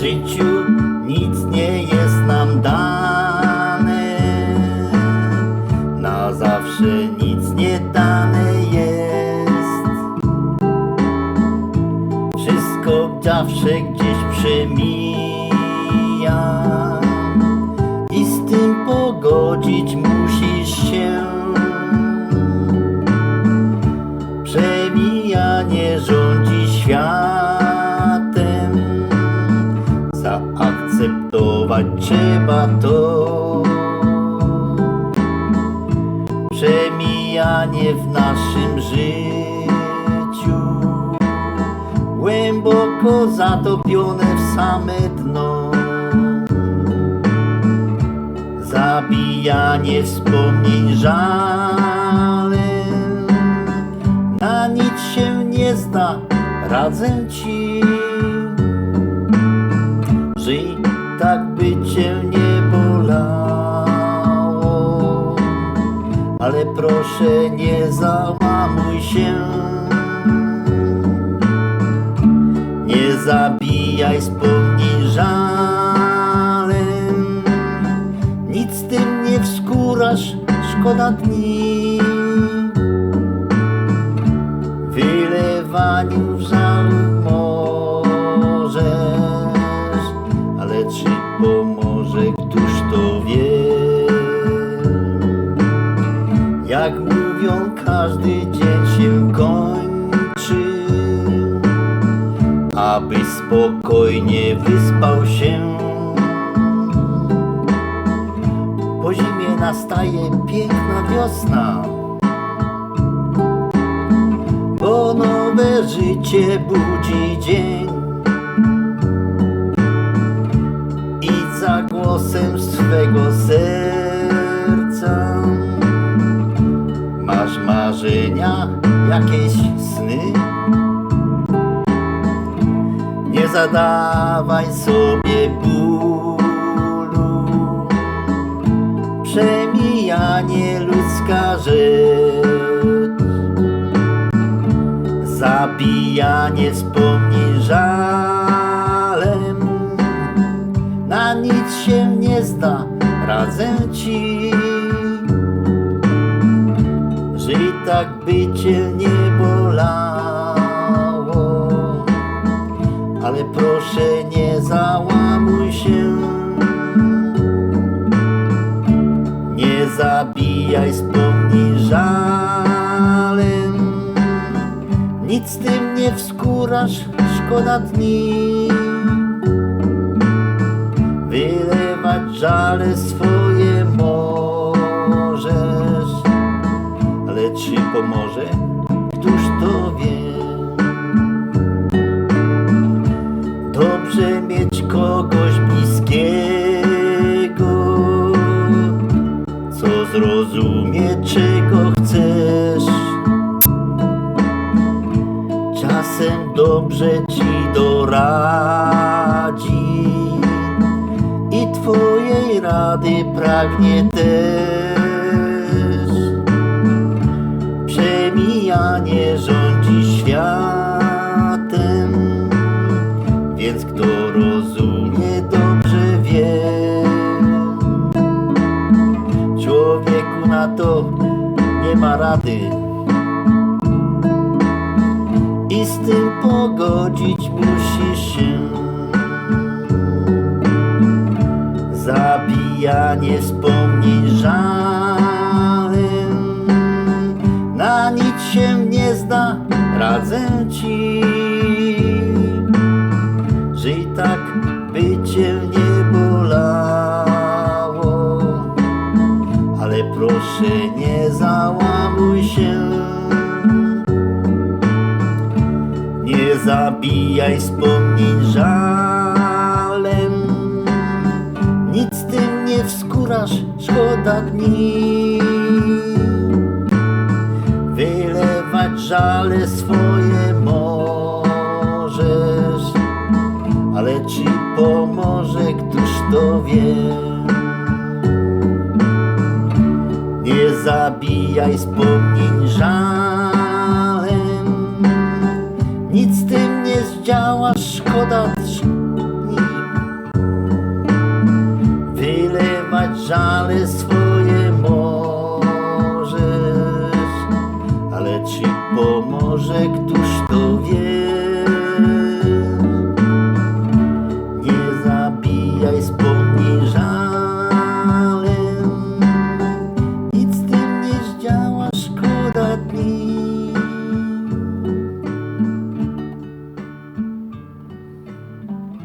życiu nic nie jest nam dane. Na zawsze nic nie dane jest. Wszystko zawsze gdzieś przemija i z tym pogodzić muszę. Trzeba to. Przemijanie w naszym życiu głęboko zatopione w same dno. Zabijanie wspomnień żalem na nic się nie zda, radzę ci. Żyj tak, by cię nie bolało, ale proszę nie załamuj się. Nie zabijaj wspomnień żalem, nic z tym nie wskórasz, szkoda dni. Wylewaniu aby spokojnie wyspał się. Po zimie nastaje piękna wiosna. bo nowe życie budzi dzień. I za głosem swego serca masz marzenia, jakieś sny. Zadawaj sobie bólu, przemijanie ludzka rzecz. Zabijanie wspomnień żalem Na nic się nie zda, radzę ci. Żyj tak, by cię nie proszę nie załamuj się Nie zabijaj wspomnień żalem nic z tym nie wskórasz, szkoda dni Wylewać żale swoje możesz Ale czy pomoże? Któż to wie? Czasem dobrze ci doradzi i twojej rady pragnie też. Przemijanie rządzi światem, więc kto rozumie, dobrze wie. Człowieku na to nie ma rady tym pogodzić musisz się. Zabijanie wspomnień żalem na nic się nie zda, radzę ci. Żyj tak, by cię nie bolało, ale proszę nie Zabijaj wspomnień żalem. Nic tym nie wskurasz, szkoda dni. Wylewać żale swoje możesz Ale czy pomoże, któż to wie? Nie zabijaj wspomnień żalem. Nic tym działa szkoda drzwi Wylewać żale swoje możesz Ale czy pomoże któż